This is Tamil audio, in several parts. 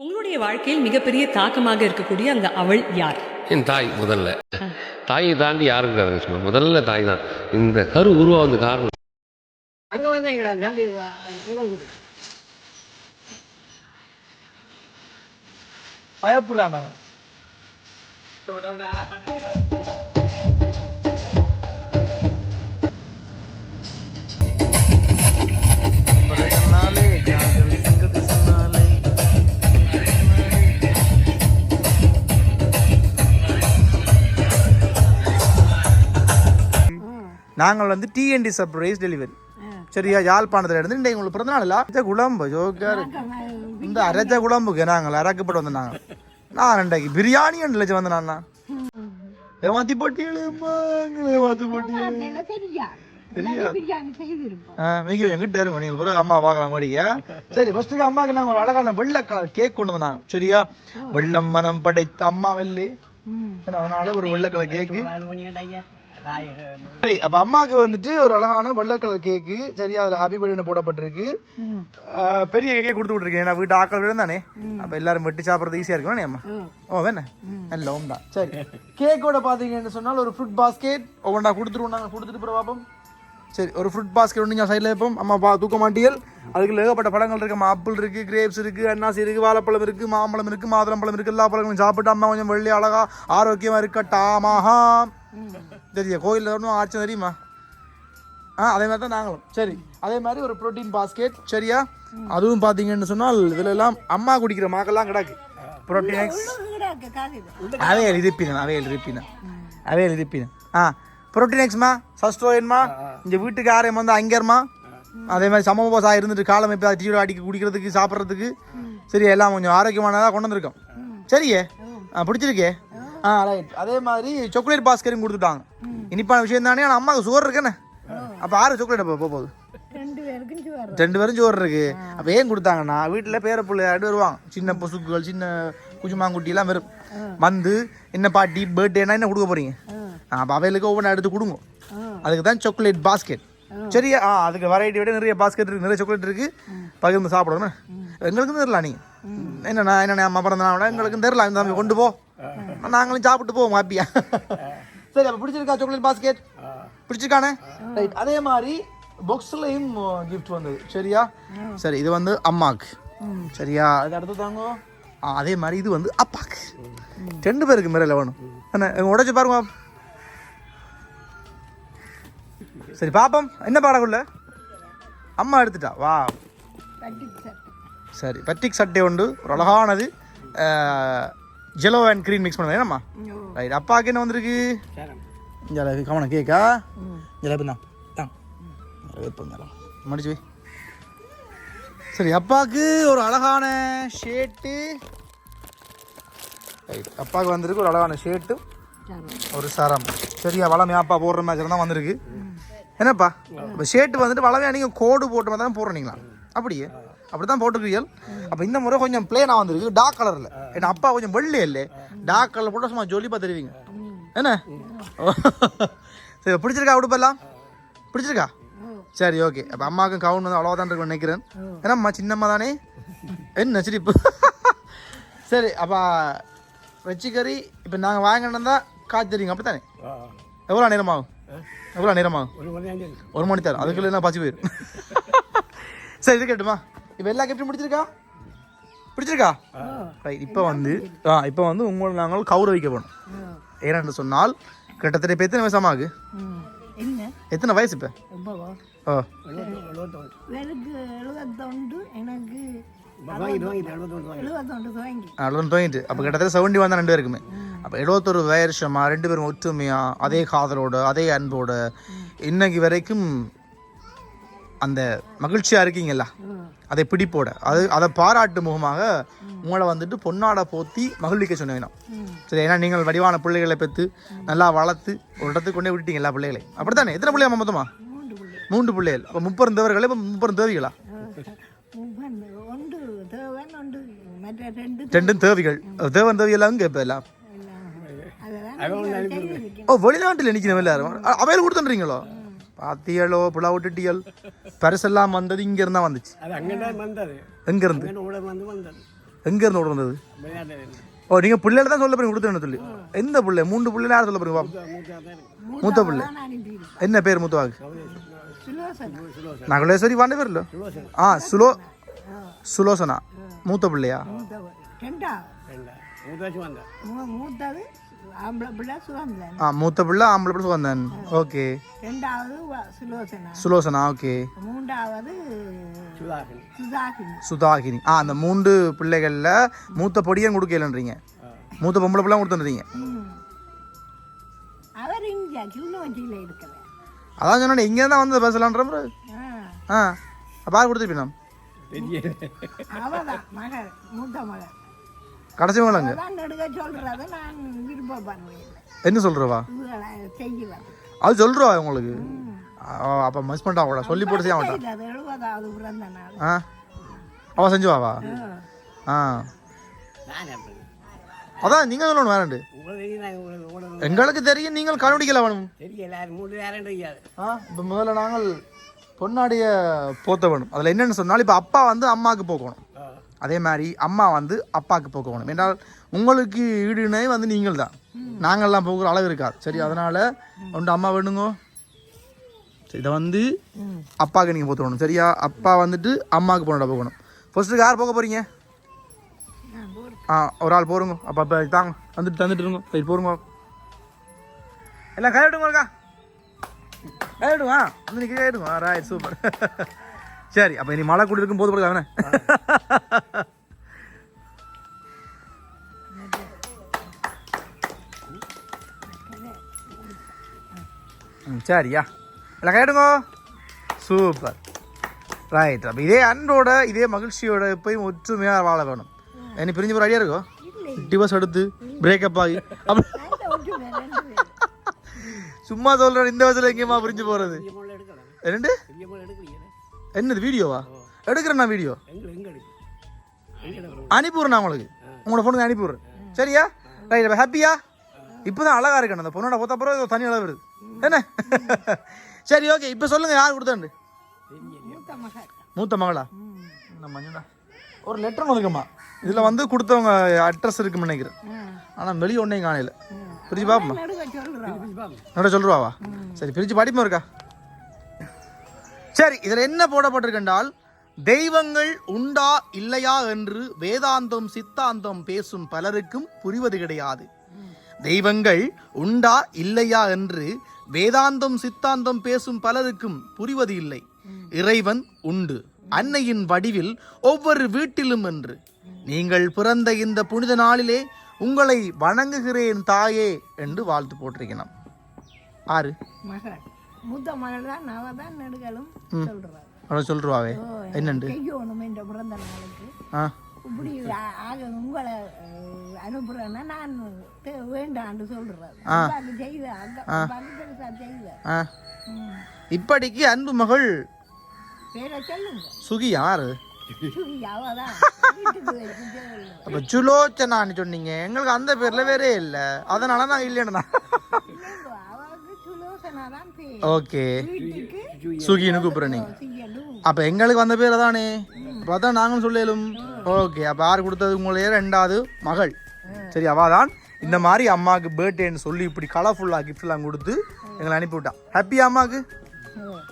உங்களுடைய வாழ்க்கையில் மிகப்பெரிய தாக்கமாக இருக்கக்கூடிய அந்த அவள் யார்? என் தாய் முதல்ல. தாயை தாண்டி யாரும் சும்மா முதல்ல தாய் தான். இந்த கரு உருவாவது காரணம். பயப்படாம நாங்கள் வந்து டிஎன்டி சர்ப்ரைஸ் டெலிவரி சரியா? யாழ்ப்பாணத்துல இருந்து இன்றைக்கு உங்களுக்கு பிறந்த நாள் அரைச்ச குழம்பு ஜோக்காரு இந்த அரைச்ச குழம்புக்கு நாங்கள் அரைக்கப்பட்டு வந்தோம் நாங்கள் நான் இன்றைக்கு பிரியாணி நினைச்சு வந்தேன் நான் ஏமாத்தி போட்டியலு ஏமாத்தி போட்டியலு அம்மா. பார்க்கலாம் மடியா சரி ஃபர்ஸ்ட் அம்மாக்கு நாங்க ஒரு அழகான வெள்ளை கேக் கொண்டு வந்தாங்க சரியா? வெள்ளம் மனம் படைத்த அம்மா வெள்ளி. அதனால ஒரு வெள்ளை கலர் கேக்கு சரி அப்ப அம்மாக்கு வந்துட்டு ஒரு அழகான வெள்ளை கலர் கேக்கு சரியா அதுல ஹாப்பி பர்த்டே போடப்பட்டிருக்கு. பெரிய கேக்கே கொடுத்து விட்டுருக்கேன். ஏன்னா வீட்டு ஆக்கள் வீடு தானே? அப்ப எல்லாரும் வெட்டி சாப்பிடுறது ஈஸியா இருக்கும் அம்மா? ஓ வேணே. நல்ல தான். சரி. கேக்கோட பாத்தீங்கன்னு சொன்னால் ஒரு ஃப்ரூட் பாஸ்கெட் ஒவ்வொன்றா கொடுத்துருவோம் நாங்கள் கொடுத்துட்டு போகிற பார்ப்போம். சரி ஒரு ஃப்ரூட் பாஸ்கெட் ஒன்று சைடில் வைப்போம். அம்மா பா தூக்க மாட்டியல் அதுக்குள்ள ஏகப்பட்ட பழங்கள் இருக்கு. ஆப்பிள் இருக்கு கிரேப்ஸ் இருக்கு அன்னாசி இருக்கு வாழைப்பழம் இருக்கு மாம்பழம் இருக்கு மாதுளம்பழம் இருக்கு எல்லா பழங்களும் சாப்பிட்டு அம்மா கொஞ்சம் வெள்ளி அழகா ஆரோக்கியமா இருக்கட்டாமாஹா தெரியா கோயிலில் ஒன்றும் ஆச்சு தெரியுமா? ஆ அதே மாதிரி தான் நாங்களும். சரி. அதே மாதிரி ஒரு புரோட்டீன் பாஸ்கெட் சரியா? அதுவும் பார்த்தீங்கன்னு சொன்னால் இதுல எல்லாம் அம்மா குடிக்கிற மாக்கெல்லாம் கிடக்கு. புரோட்டீன் எக்ஸ் அவையல் இருப்பினேன் அவையல் இருப்பினேன் அவையல் இருப்பினேன் ஆ புரோட்டீன் எக்ஸ்மா சஸ்டோயன்மா இந்த வீட்டுக்கு ஆரியம் வந்து? அங்கேருமா அதே மாதிரி சமபோசா இருந்துட்டு காலம் இப்போ டீயோட அடிக்க குடிக்கிறதுக்கு சாப்பிட்றதுக்கு. சரி எல்லாம் கொஞ்சம் ஆரோக்கியமானதாக கொண்டு வந்திருக்கோம். சரியே? ஆ பிடிச்சிருக்கே? ஆ ரைட் அதே மாதிரி சாக்லேட் பாஸ்கரும் கொடுத்துட்டாங்க. இனிப்பான விஷயம் தானே ஆனால் அம்மாவுக்கு சுகர் இருக்குன்னு அப்போ ஆறு சாக்லேட் போக போகுது. ரெண்டு பேரும் சோறு இருக்கு. அப்ப ஏன் கொடுத்தாங்கன்னா வீட்டுல பேர பிள்ளை ரெண்டு வருவாங்க. சின்ன பொசுக்குகள் சின்ன குஜுமாங்குட்டி எல்லாம் வரும் வந்து என்ன பாட்டி பர்த்டேனா என்ன கொடுக்க போறீங்க? அப்ப அவைகளுக்கு ஒவ்வொன்றா எடுத்து கொடுங்க. அதுக்கு தான் சாக்லேட் பாஸ்கெட் சரியா? ஆ அதுக்கு வெரைட்டி விட நிறைய பாஸ்கெட் இருக்கு நிறைய சாக்லேட் இருக்கு. பகிர்ந்து சாப்பிடணும் எங்களுக்கும் தெரியல நீங்க என்னண்ணா என்னண்ணா அம்மா பிறந்த நாள் எங்களுக்கும் தெரியல இந்த தம்பி கொண்டு போ. நாங்களும் சாப்பிட்டு போவோம் ஹாப்பியா சரி அப்ப பிடிச்சிருக்கா சாக்லேட் பாஸ்கெட் பிடிச்சிருக்கானே? ரைட் அதே மாதிரி பாக்ஸ்லயும் கிஃப்ட் வந்தது. சரியா? சரி இது வந்து அம்மாக்கு. சரியா? அது அடுத்து தாங்க? அதே மாதிரி இது வந்து அப்பாக்கு. ரெண்டு பேருக்கு மேல வேணும் என்ன உடைச்சு பாருங்க. சரி பாப்போம். என்ன பாடக்குள்ள அம்மா எடுத்துட்டா. வா. சரி பட்டிக் சட்டை உண்டு. ஒரு அழகானது. ஜெலோ அண்ட் க்ரீன் மிக்ஸ் பண்ணுவேன் என்னம்மா? ரைட் அப்பாவுக்கு என்ன வந்திருக்கு? ஜலபி கவனம் கேக்கா. ஜலபி தான் தான் மடிச்சு சரி அப்பாவுக்கு ஒரு அழகான ஷேட்டு ரைட் அப்பாவுக்கு வந்திருக்கு ஒரு அழகான ஷேட்டு ஒரு சரம். சரியா வளமையா அப்பா போடுற மாதிரி தான் வந்திருக்கு. என்னப்பா? இப்போ ஷேட்டு வந்துட்டு வளமையா நீங்கள் கோடு போட்ட மாதிரி தான் போடுறீங்களா? அப்படியே. அப்படி தான் போட்டுக்கிறீர்கள். அப்போ இந்த முறை கொஞ்சம் பிளேனாக வந்திருக்கு. டார்க் கலரில் ஏன்னா அப்பா கொஞ்சம் வெள்ளை இல்லை. டார்க் கலர் போட்டு சும்மா ஜொலிப்பாக தெரிவிங்க. என்ன? சரி பிடிச்சிருக்கா உடுப்பெல்லாம்? பிடிச்சிருக்கா? சரி ஓகே அப்போ அம்மாவுக்கும் கவுன் வந்து அவ்வளோதான் இருக்கு நினைக்கிறேன். ஏன்னா அம்மா சின்னம்மா தானே? என்ன சிரிப்பு? சரி அப்போ வெச்சிக்கறி இப்போ நாங்கள் வாங்கினா காய்ச்சி தெரியுங்க. அப்படி தானே எவ்வளோ நேரமாகும்? எவ்வளோ நேரமாகும்? ஒரு மணி தரம் அதுக்குள்ள பசி போயிடும் சரி இது கேட்டுமா இப்போ எல்லா கிஃப்ட்டும் பிடிச்சிருக்கா? பிடிச்சிருக்கா? ரைட் இப்போ வந்து ஆ இப்போ வந்து உங்களை நாங்கள் கௌரவிக்க போகணும் ஏனென்று சொன்னால் கிட்டத்தட்ட இப்போ எத்தனை வயசு அம்மாவுக்கு என்ன? எத்தனை வயசு இப்போ? ஓ எனக்கு தோங்கிட்டு அப்போ கிட்டத்தட்ட செவன்டி வந்தா ரெண்டு பேருக்குமே. அப்போ எழுபத்தொரு வருஷமா ரெண்டு பேரும் ஒற்றுமையா அதே காதலோட அதே அன்போட இன்னைக்கு வரைக்கும் அந்த மகிழ்ச்சியா இருக்கீங்கல்ல? அதை பிடிப்போட. அது அதை பாராட்டு முகமாக உங்களை வந்துட்டு பொன்னாடை போத்தி மகிழ்விக்க சொன்னேன் சரி ஏன்னா நீங்கள் வடிவான பிள்ளைகளை பெற்று நல்லா வளர்த்து ஒரு இடத்துக்கு கொண்டே விட்டீங்க எல்லா பிள்ளைகளையும் அப்படித்தானே? எத்தனை பிள்ளையா மொத்தமா? மூன்று பிள்ளைகள். அப்போ முப்பது தேவர்களே இப்போ முப்பது தேவிகளா? முப்பது ஒன்று தேவன் ஒன்று மற்ற ரெண்டு ரெண்டும் தேவிகள் தேவன் தேவிகள் அங்கே இப்போ எல்லாம் ஓ வெளிநாட்டில் நிற்கிறவங்க எல்லாரும். அவையில் கொடுத்துன்றீங்களோ? பாத்தியலோ புலா விட்டுட்டியல். பரிசெல்லாம் வந்தது இங்க இருந்தா வந்துச்சு எங்க இருந்து அங்கே கூட வந்து வந்தது. எங்க இருந்து ஓடி வந்தது ஓ நீங்க பிள்ளைல தான் சொல்ல போறீங்க கொடுத்துருன்னு சொல்லி. எந்த பிள்ளை? மூன்று பிள்ளை யார் சொல்ல போறீங்க. மூத்த பிள்ளை. என்ன பேர் மூத்தவாக்கு? சுலோசனா. நகுலேஸ்வரி வாண்ட பேர்ல ஆ சுலோ சுலோசனா. மூத்த பிள்ளையா? சுகந்தன் ஆ மூத்த பிள்ளை ஆம்பளை பிள்ளை வந்தேன் ஓகே. ரெண்டாவது சுலோசனா. சுலோசனா ஓகே. மூன்றாவது சுதாகினி. சுதாகினி. ஆ அந்த மூன்று பிள்ளைகள்ல மூத்த பொடியும் கொடுக்கலன்றீங்க. மூத்த பொம்பளை பிள்ளை கொடுத்துன்றீங்க. ம். அவர் இங்கே கிளிநொச்சியில் இருக்கிறார். அதான் சொன்னேன் இங்கே தான் வந்து பேசலான்ற. ஆ. யார் கொடுத்துருப்பீங்க? அவதான் மகள் மூத்த மகள். கடைசி வேலைங்க என்ன செய்யலாம் அது சொல்கிறவா உங்களுக்கு? அப்போ மிஸ் பண்ணிட்டா கூட சொல்லி போட்டு செய்ய மாட்டான் ஆ? அவள் செஞ்சுவாவா? ஆ. அதான் நீங்கள் சொல்லணும் வேறண்டு எங்களுக்கு தெரியும் நீங்கள் கண்டுபிடிக்கல வேணும். ஆ இப்போ முதல்ல நாங்கள் பொன்னாடிய போத்த வேணும் அதில் என்னென்னு சொன்னால் இப்போ அப்பா வந்து அம்மாவுக்கு போக்கணும் அதே மாதிரி அம்மா வந்து அப்பாவுக்கு போக்கணும் என்றால் உங்களுக்கு ஈடுனே வந்து நீங்கள் தான் நாங்கள்லாம் போகிற அளவு இருக்காது. சரி அதனால் ஒன்று அம்மா வேணுங்கோ சரி, இதை வந்து அப்பாவுக்கு நீங்கள் போத்தணும் சரியா? அப்பா வந்துட்டு அம்மாவுக்கு போனடா போகணும். ஃபர்ஸ்ட்டு யார் போக போகிறீங்க ஆ ஒரு ஆள் போருங்க. அப்போ அப்போ தாங்க. வந்துட்டு தந்துட்டு இருங்க. போய் போருங்க. எல்லாம் கையிடுங்கக்கா கையிடுவா வந்து நிற்க கையிடுங்க ராய் சூப்பர் சரி அப்போ இனி மழை கூடி இருக்கும் போது போடுங்க அவனே ம் சரியா? எல்லாம் கையிடுங்க சூப்பர். ரைட் அப்போ இதே அன்போட இதே மகிழ்ச்சியோட எப்பயும் ஒற்றுமையாக வாழ வேணும். என்ன பிரிஞ்சு போகிற ஐடியா இருக்கோ? டிவோர்ஸ் எடுத்து பிரேக்கப் ஆகி. அப்படி சும்மா சொல்கிறேன் இந்த வயசுல எங்கேயுமா பிரிஞ்சு போகிறது ரெண்டு என்னது வீடியோவா? எடுக்கிறேன் நான் வீடியோ. அனுப்பிவிட்றேன் உங்களுக்கு. உங்களோட ஃபோனுக்கு அனுப்பிவிட்றேன். சரியா? ரைட் ஹாப்பியா இப்போ தான் அழகா இருக்கணும் அந்த பொண்ணோட பொத்த அப்புறம் தனி அளவு வருது. என்ன? சரி ஓகே இப்போ சொல்லுங்க யார் கொடுத்தாண்டு மூத்த மகள்? மஞ்சடா ஒரு லெட்டர் இருக்குமா? இதில் வந்து கொடுத்தவங்க அட்ரஸ் இருக்குன்னு நினைக்கிறேன். ஆனால் வெளியே ஒன்றையும் காணையில் பிரிச்சு பார்ப்போமா நட சொல்லுவாவா சரி பிரிச்சு படிப்போம் இருக்கா? சரி இதில் என்ன போடப்பட்டிருக்கென்றால் தெய்வங்கள் உண்டா இல்லையா என்று வேதாந்தம் சித்தாந்தம் பேசும் பலருக்கும் புரிவது கிடையாது. தெய்வங்கள் உண்டா இல்லையா என்று வேதாந்தம் சித்தாந்தம் பேசும் பலருக்கும் புரிவது இல்லை. இறைவன் உண்டு. அன்னையின் வடிவில் ஒவ்வொரு வீட்டிலும் என்று. நீங்கள் பிறந்த இந்த புனித நாளிலே உங்களை வணங்குகிறேன் தாயே என்று வாழ்த்து போட்டிருக்கிறான் ஆறு. மூத்த மகள் தான் அவ தான் நடுகளும் சொல்கிறார் அவனை சொல்றாவே என்னண்டு? செய்யணும் என்ற பிறந்த நாளுக்கு. ஆ. இப்படி ஆக உங்களை அனுப்புறேன்னா நான் வேண்டான்னு சொல்றேன். அப்பாக்கு செய்த. இப்படிக்கு அன்பு மகள் பேரை சொல்லுங்க. சுகி யாரு. அப்ப சுலோச்சனான்னு சொன்னீங்க. எங்களுக்கு அந்த பேர்ல வேறே இல்ல. அதனால நான் இல்லைன்னா இல்லைங்க, அவளுக்கு சுலோசனா தான் பேர் ஓகே. சுகின்னு கூப்பிடுறேன் நீங்க செய்யணும் அப்ப எங்களுக்கு வந்த பேர் தானே அதான் நாங்களும் சொல்லலும் ஓகே அப்ப யார் கொடுத்தது உங்களே? ரெண்டாவது மகள். சரி அவாதான் இந்த மாதிரி அம்மாவுக்கு பர்த்டேன்னு சொல்லி இப்படி கலர்ஃபுல்லாக கிஃப்ட்லாம் கொடுத்து எங்களை அனுப்பிவிட்டான் ஹாப்பியா அம்மாவுக்கு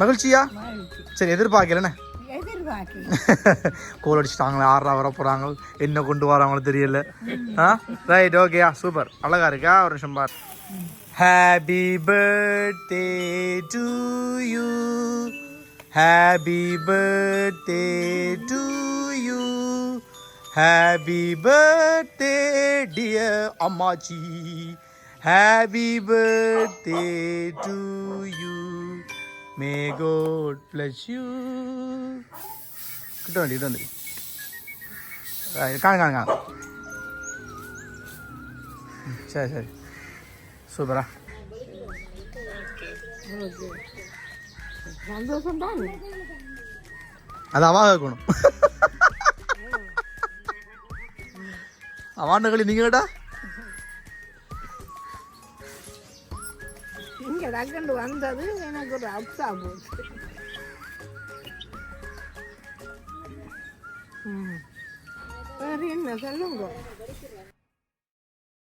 மகிழ்ச்சியா? மகிழ்ச்சி. சரி எதிர்பார்க்கலண்ணே. எதிர்பார்க்க கோல் அடிச்சுட்டாங்களே ஆறா வர போகிறாங்க என்ன கொண்டு வராங்களோ தெரியல. ஆ? ரைட் ஓகேயா சூப்பர் அழகா இருக்கா? ஒரு நிமிஷம் பார். Happy birthday to you. Happy birthday to you. Happy birthday, dear Amaji. Happy birthday to you. May God bless you. കിട്ടുന്നുണ്ട് കിട്ടുന്നുണ്ട് കാണാം കാണാം കാണാം ശരി ശരി சூப்பரா. சந்தோஷம் தான் அது அவா இருக்கணும். அவாண்ட களி நீங்க கேட்டா? இங்க டக்குண்டு வந்தது எனக்கு ஒரு அப்சா போச்சு. வேற என்ன சொல்லுங்க.